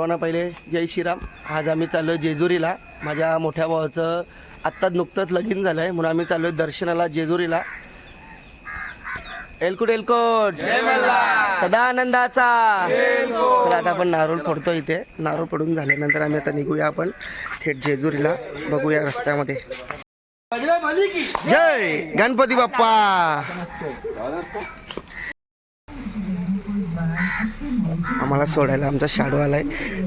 सर्वांना पहिले जय श्रीराम. आज आम्ही चाललो जेजुरीला. माझ्या मोठ्या भावाचं आत्ताच नुकतंच लगीन झालं आहे म्हणून आम्ही चाललो दर्शनाला जेजुरीला. एलकुट एलकोट. सदा आनंदाचा चला आता आपण नारोल फोडतो इथे. नारोल फोडून झाल्यानंतर आम्ही आता निघूया आपण थेट जेजुरीला. बघूया रस्त्यामध्ये. जय गणपती बाप्पा. आम्हाला सोडायला आमचा शाडो आलाय.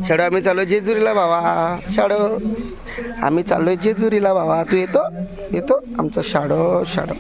शाडो आम्ही चाललो जेजुरीला बाबा. शाडो आम्ही चाललोय जेजुरीला बाबा. तू येतो? येतो? आमचा शाडो शाडो.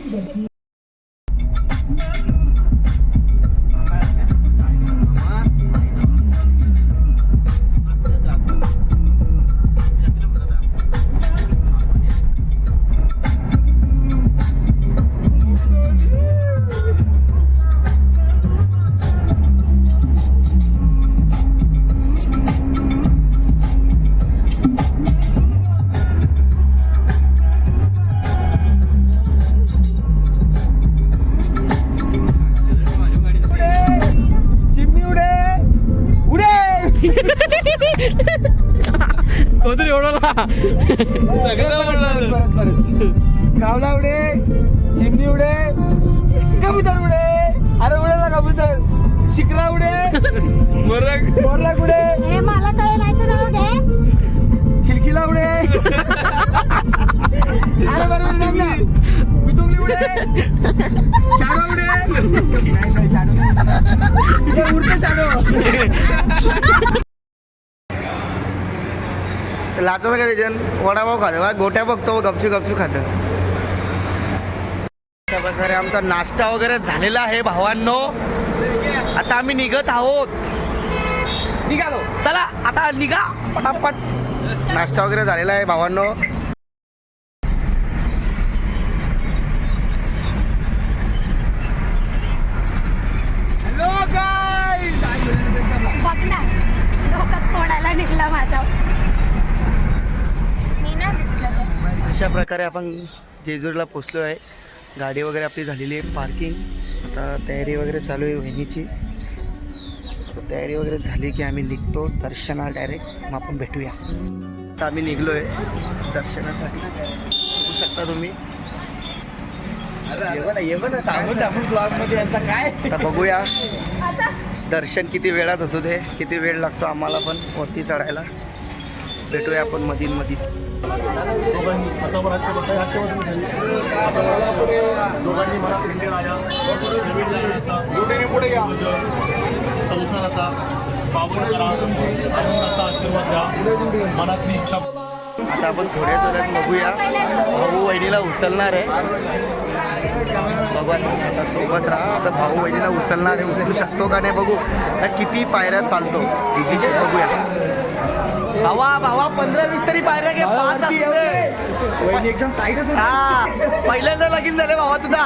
कावला उडे चिमणी उडे कबूतर उडे अरे उडेला कबूतर. शिकरा उडे मोरला मोरला उडे हे मला खिलखिला उडे अरे बरोबर पितुंगली उडे शाडो उडे नाही नाही शाडो नाही. उडते शाडो. लाचाचं काय रिजन वडापाव खातो गोट्या बघतो गपचू गपचू खातं. प्रकारे आमचा नाश्ता वगैरे झालेला आहे भावांनो. आता आम्ही निघत आहोत. निघालो. चला आता निघा. पटापट. नाश्ता वगैरे झालेला आहे भावांनो हॅलो गाईज बघ ना डोक्यात फोडायला निघला माझा मी ना दिसलं ते. अशा प्रकारे आपण जेजुरीला पोचलो आहे. गाडी वगैरे आपली झालेली आहे पार्किंग आता तयारी वगैरे चालू आहे वहिनीची. तयारी वगैरे झाली की आम्ही निघतो दर्शनाला डायरेक्ट मग आपण भेटूया. आता आम्ही निघलो आहे दर्शनासाठी. बघू शकता तुम्ही. काय? आता बघूया. दर्शन किती वेळात होतो ते किती वेळ लागतो आम्हाला पण वरती चढायला. भेटूया आपण मधीन. मधी संसाराचा पावन करा. आनंदाचा आशीर्वाद द्या. मनातली इच्छा आता आपण थोड्या वेळात बघूया. भाऊ वहिनीला उचलणार आहे. बघा आता सोबत राहा. आता भाऊ वहिनीला उचलणार आहे. उचलू शकतो का नाही बघू. आता किती पायऱ्या चालतो. किती बघूया. भावा भावा पंधरा वीस तरी पायऱ्या घे पाच एकदम टाईटच. हा पहिल्यांदा लगीन झाले भावा तुझा.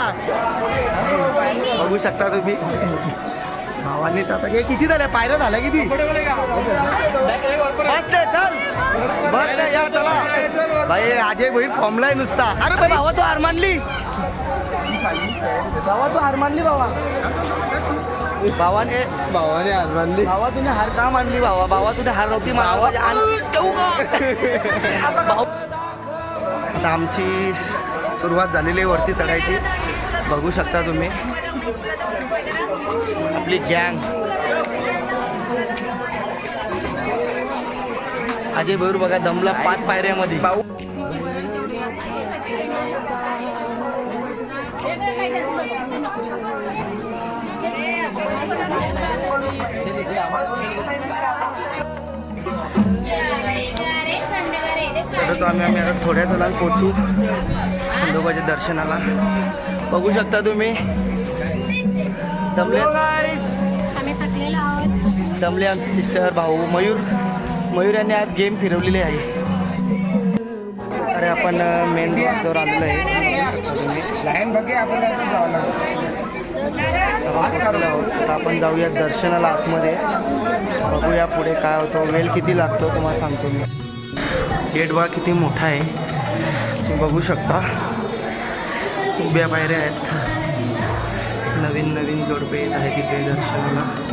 बघू शकता तुम्ही. भावांनी तर आता हे किती झाल्या? पायऱ्या झाल्या किती? बस चल. बस या चला. भाई अजय भाई फॉर्मला आहे नुसता. अरे भावा तू हार मानली? भावा तू हार मानली भावा? भावाने भावाने आज बांधली भावा तुने हार का मानली भावा? भावा तुने हार नव्हती मानली. का? आता भाऊ आता आमची सुरुवात झालेली आहे वरती चढायची. बघू शकता तुम्ही. आपली गँग अजय भैर बघा दमला पाच पायऱ्यामध्ये. भाऊ चढतो आम्ही आम्ही आता थोड्याच वेळात पोचू खंडोबाच्या दर्शनाला. बघू शकता तुम्ही. दमले दमले आमचे सिस्टर भाऊ. मयूर मयूर यांनी आज गेम फिरवलेली आहे. अरे आपण मेन रोडवर आलेलो आहे. लाईन बघे आपण आपण जाऊया दर्शनाला आतमध्ये. बघूया पुढे काय होतं. वेल किती लागतो तुम्हाला सांगतो मी. गेटवा किती मोठा आहे. तुम्ही बघू शकता. उभ्या पायऱ्या आहेत. नवीन नवीन जोडपे येत आहे तिथे दर्शनाला.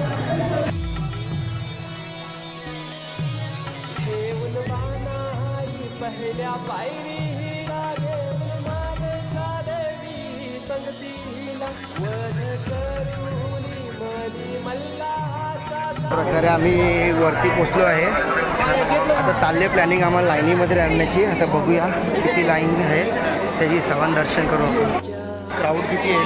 पहिल्या पायरी. प्रकारे आम्ही वरती पोचलो आहे. आता चालले प्लॅनिंग आम्हाला लाईनीमध्ये राहण्याची. आता बघूया किती लाईन आहे. त्याची समान दर्शन करू आपण. क्राऊड किती आहे?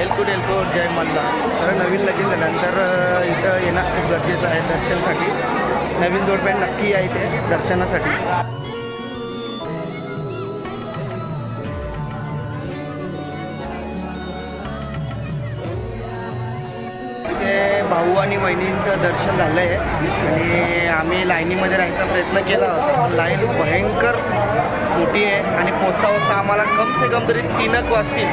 एलकूट एलकोट जय मल्ला तर नवीन लगीन झाल्यानंतर इथं येणं खूप गरजेचं आहे दर्शनासाठी. नवीन जोडप्यान नक्की आहे ते दर्शनासाठी. ते भाऊ आणि वहिनींचं दर्शन झालं आहे आणि आम्ही लाईनीमध्ये राहायचा प्रयत्न केला होता. पण लाईन भयंकर मोठी आहे आणि पोचता पोचता आम्हाला कम से कम तरी तीनक वाजतील.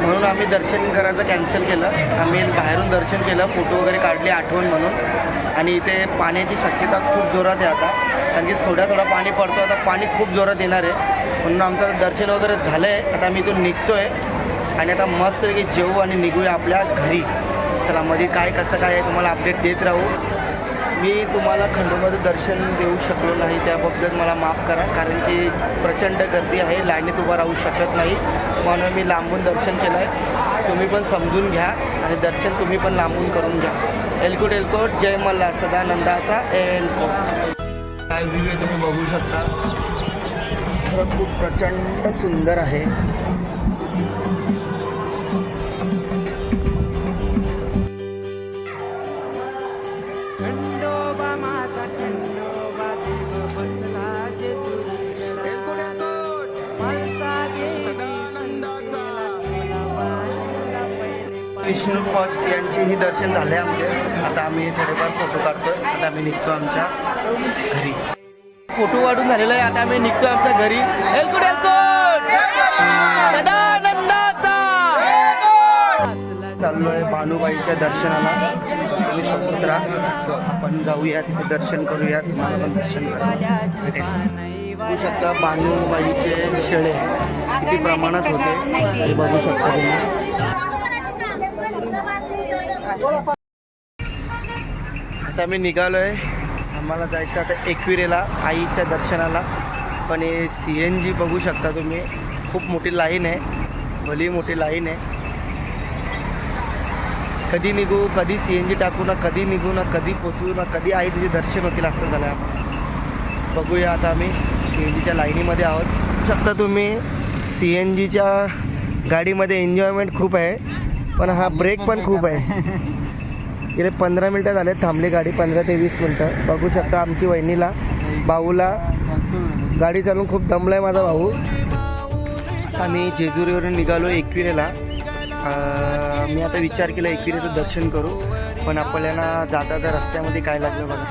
म्हणून आम्ही दर्शन करायचं कॅन्सल केलं. आम्ही बाहेरून दर्शन केलं. फोटो वगैरे काढले आठवण म्हणून. आणि इथे पाण्याची शक्यता खूप जोरात आहे आता. कारण की थोड्या थोडा पाणी पडतो आता पाणी खूप जोरात येणार आहे. म्हणून आमचं दर्शन वगैरे झालं आहे आता आम्ही इथून निघतो आहे आणि आता मस्तपैकी जेवू आणि निघूया आपल्या घरी. स्थळामध्ये काय कसं काय आहे तुम्हाला अपडेट देत राहू. मी तुम्हाला खंडोबाचं दर्शन देऊ शकलो नाही त्याबद्दल मला माफ करा कारण की प्रचंड गर्दी आहे लाईनीत उभा राहू शकत नाही. म्हणून मी लांबून दर्शन केलं आहे तुम्ही पण समजून घ्या आणि दर्शन तुम्ही पण लांबून करून घ्या. एलकोट एलकोट जय मल्हार सदानंदाचा एलकोट काय व्ह्यू आहे तुम्ही बघू शकता? खरं खूप प्रचंड सुंदर आहे. माझा खंडोबा देव बसला माणसा देवी विष्णुपद यांचेही दर्शन झाले आमचे. आता आम्ही थोडेफार फोटो काढतोय. आता आम्ही निघतो आमच्या घरी. फोटो काढून झालेला आहे. आता आम्ही निघतो आमच्या घरी. एलकुट एलकुट चाललोय भानुबाईच्या दर्शनाला तुम्ही सोबत राहा. आपण जाऊया तिथे दर्शन करूया तुम्हाला पण दर्शन बघू शकता भानुबाईचे शेळे किती प्रमाणात होते हे बघू शकता तुम्ही. आता मी निघालो आहे आम्हाला जायचं आता एकविरेला आईच्या दर्शनाला. पण हे सी एन जी बघू शकता तुम्ही. खूप मोठी लाईन आहे. भली मोठी लाईन आहे. कधी निघू कधी सी एन जी टाकू ना कधी निघू ना कधी पोचू ना कधी आई तुझे दर्शन होतील असं झालं. आहे बघूया आता आम्ही सी एन जीच्या लाईनीमध्ये आहोत. शकता तुम्ही सी एन जीच्या गाडीमध्ये एन्जॉयमेंट खूप आहे पण हा ब्रेक पण खूप आहे. गेले पंधरा मिनटं झाले थांबली गाडी पंधरा ते वीस मिनटं. बघू शकता आमची वहिनीला भाऊला. गाडी चालवून खूप दमला आहे माझा भाऊ. आम्ही जेजुरीवरून निघालो एकविरेला. मी आता विचार केला एकविरेचं दर्शन करू पण आपल्याला जाता जाता रस्त्यामध्ये काय लागलं बघा.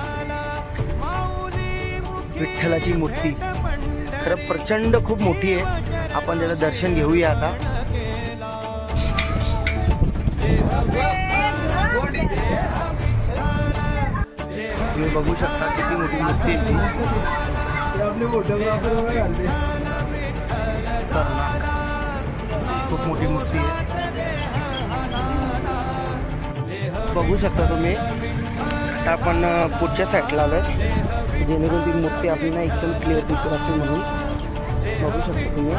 विठ्ठलाची मूर्ती. खरं प्रचंड खूप मोठी आहे. आपण त्याला दर्शन घेऊया आता. तुम्ही बघू शकता किती मोठी मूर्ती आहे ती. खूप मोठी मूर्ती आहे. बघू शकता तुम्ही. आता आपण पुढच्या साईडला आलो जेणेकरून ती मूर्ती आपली ना एकदम क्लिअर दिसत असेल म्हणून बघू शकता तुम्ही.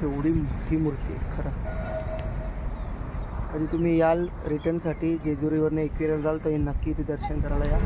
केवढी मोठी मूर्ती आहे खरं. कधी तुम्ही याल रिटर्नसाठी जेजुरीवरनं एकविरेला जाल तर नक्की ते दर्शन करायला या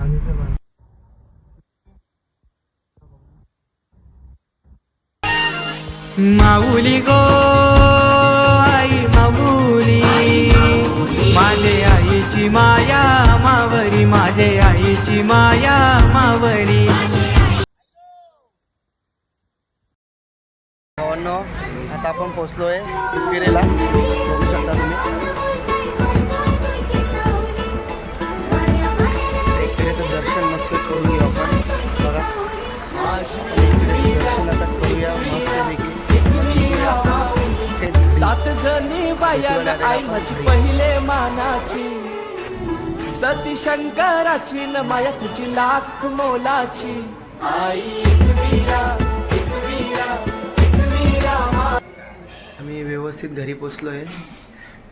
आम्ही चला माऊली गो आई माऊली. माझे आईची माया मावरी माझे आईची माया मावरी. आता आपण पोचलोय आहे बघू शकता तुम्ही. दर्शन मस्त करून घेऊ आपण. बघा. सात जणी आई माझी पहिले मानाची. सती शंकराची न माया तुझी लाख मोलाची. आई आम्ही व्यवस्थित घरी पोचलो आहे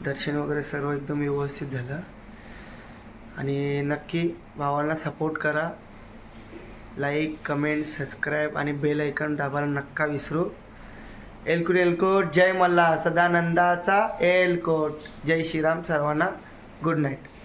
दर्शन वगैरे सर्व एकदम व्यवस्थित झालं. आणि नक्की भावांना सपोर्ट करा. लाईक कमेंट सबस्क्राईब आणि बेल ऐकन दाबायला नक्का विसरू. एलकोट एलकोट. जय मल्हार सदानंदाचा एलकोट. जय श्रीराम सर्वांना गुड नाईट